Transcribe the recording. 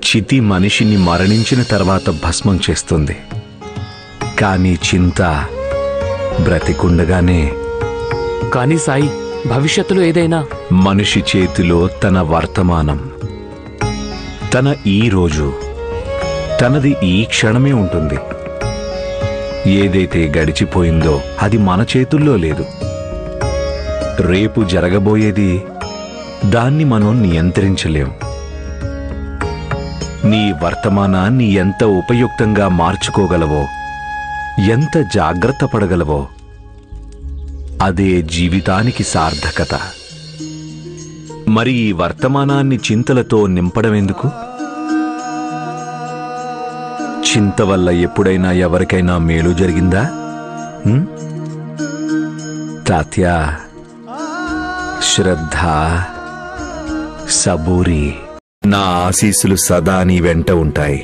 చితి మనిషిని మరణించిన తర్వాత భస్మం చేస్తుంది. కానీ చింత బ్రతికుండగానే కానీ సాయి భవిష్యత్తులో ఏదైనా? మనిషి చేతిలో తన వర్తమానం తన ఈ రోజు తనది ఈ క్షణమే ఉంటుంది. ఏదైతే గడిచిపోయిందో అది మన చేతుల్లో లేదు. రేపు జరగబోయేది దాన్ని మనం నియంత్రించలేం. నీ వర్తమానాన్ని ఎంత ఉపయుక్తంగా మార్చుకోగలవో ఎంత జాగ్రత్త పడగలవో అదే జీవితానికి సార్థకత. మరి ఈ వర్తమానాన్ని చింతలతో నింపడమెందుకు? చింత వల్ల ఎప్పుడైనా ఎవరికైనా మేలు జరిగిందా? తాత్యా తాత్య శ్రద్ధ సబూరి. నా ఆశీస్సులు సదా నీ వెంట ఉంటాయి.